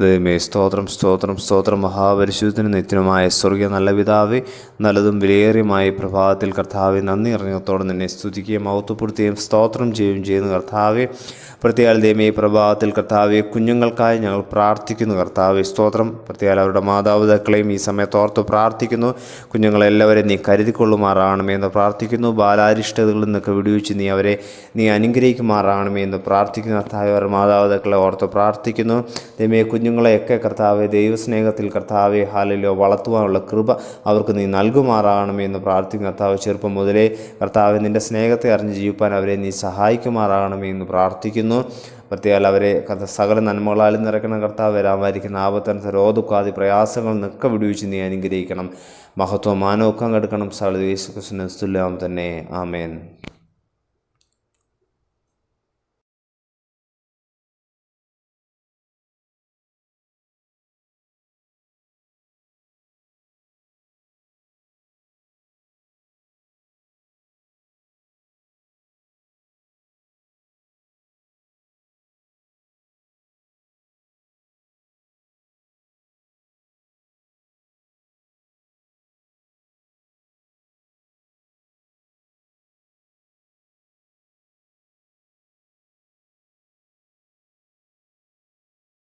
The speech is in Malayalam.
ദൈവമേ സ്തോത്രം സ്തോത്രം സ്തോത്രം. മഹാപരിശുദ്ധനും നിത്യനുമായ സ്വർഗീയ നല്ല പിതാവേ നല്ലതും വിലയേറിയമായി പ്രഭാതത്തിൽ കർത്താവെ നന്ദി അറിഞ്ഞത്തോടെ നിന്നെ സ്തുതിക്കുകയും മഹത്വപ്പെടുത്തുകയും സ്തോത്രം ചെയ്യുകയും ചെയ്യുന്ന കർത്താവെ. പ്രത്യേക ദൈവമേ പ്രഭാതത്തിൽ കർത്താവെ കുഞ്ഞുങ്ങൾക്കായി ഞങ്ങൾ പ്രാർത്ഥിക്കുന്നു കർത്താവെ. സ്തോത്രം. പ്രത്യേക അവരുടെ മാതാപിതാക്കളെയും ഈ സമയത്ത് ഓർത്ത് പ്രാർത്ഥിക്കുന്നു. കുഞ്ഞുങ്ങളെല്ലാവരെയും നീ കരുതിക്കൊള്ളുമാറാണമേ എന്ന് പ്രാർത്ഥിക്കുന്നു. ബാലാരിഷ്ടതകളിൽ നിന്നൊക്കെ വിടുവിച്ച് നീ അവരെ നീ അനുഗ്രഹിക്കുമാറാണമേ എന്ന് പ്രാർത്ഥിക്കുന്നു കർത്താവ്. മാതാപിതാക്കളെ ഓർത്ത് പ്രാർത്ഥിക്കുന്നു. ദൈവമേ കുഞ്ഞുങ്ങളെയൊക്കെ കർത്താവെ ദൈവസ്നേഹത്തിൽ കർത്താവെ ഹാലിലോ വളർത്തുവാനുള്ള കൃപ അവർക്ക് നീ നൽകുമാറാകണമേ എന്ന് പ്രാർത്ഥിക്കുന്ന. കർത്താവ് ചെറുപ്പം മുതലേ കർത്താവ് നിന്റെ സ്നേഹത്തെ അറിഞ്ഞ് ജീവിപ്പാൻ അവരെ നീ സഹായിക്കുമാറാകണമേ എന്ന് പ്രാർത്ഥിക്കുന്നു. പ്രത്യേകം അവരെ സകല നന്മകളാലും നിറയ്ക്കണം. കർത്താവ് വരാമായിരിക്കുന്ന ആപത്തനുസരിച്ച് രോധുക്കാതി പ്രയാസങ്ങൾ നിൽക്ക വിടുവിച്ച് നീ അനുഗ്രഹിക്കണം. മഹത്വം മാനോക്കം കെടുക്കണം സകല യേശു കൃഷ്ണ തന്നെ. ആമേൻ.